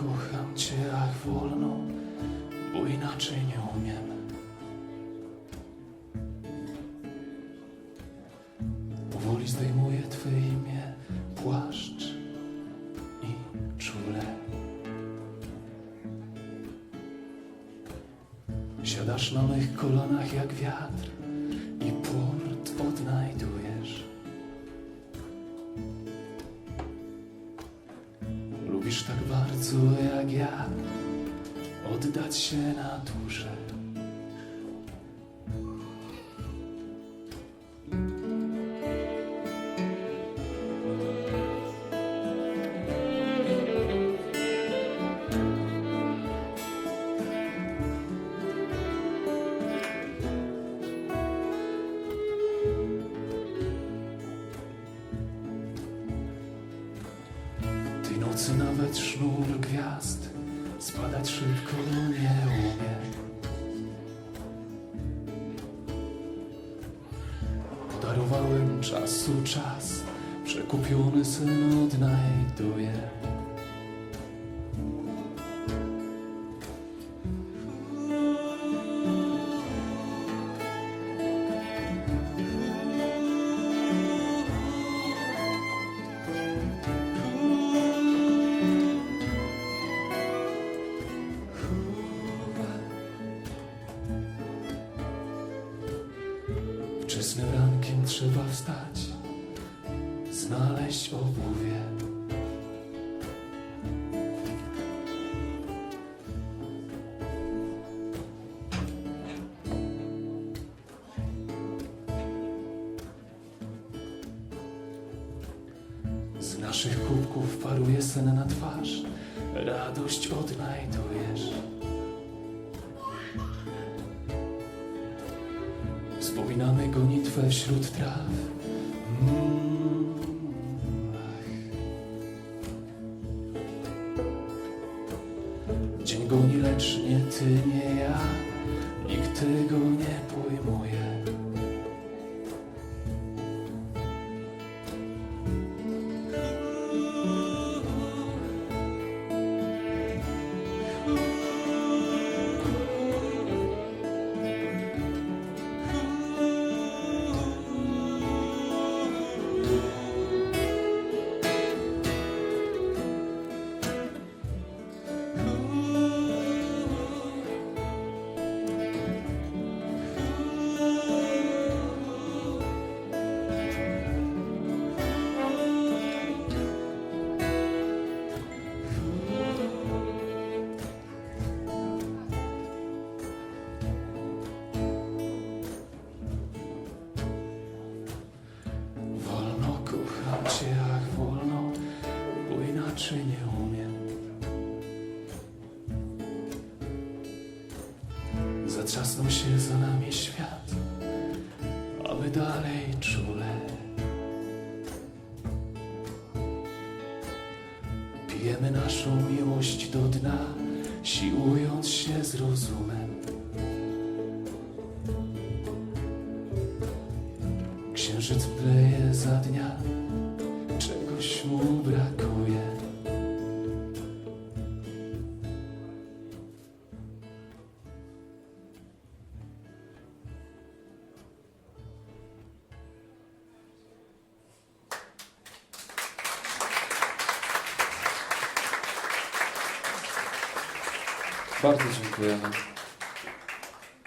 kocham cię, ach wolno, bo inaczej nie umiem. Powoli zdejmuję twe imię, płaszcz i czule. Siadasz na mych kolanach jak wiatr Lubisz tak bardzo jak ja. Oddać się na nocy nawet sznur gwiazd spadać szybko nie umie. Podarowałem czasu czas, przekupiony sen odnajduje. Wczesnym rankiem trzeba wstać, znaleźć obuwie. Z naszych kubków paruje sen na twarz, radość odnajdujesz. Wspominamy gonitwę wśród traw. Mm. Dzień goni, lecz nie ty, nie ja. Nikt tego nie pojmuje. Cię, ach wolno, bo inaczej nie umiem. Zatrzasnął się za nami świat, a my dalej czule. Pijemy naszą miłość do dna, siłując się z rozumem. Księżyc pleje za dnia, czegoś mu brakuje. Bardzo dziękujemy.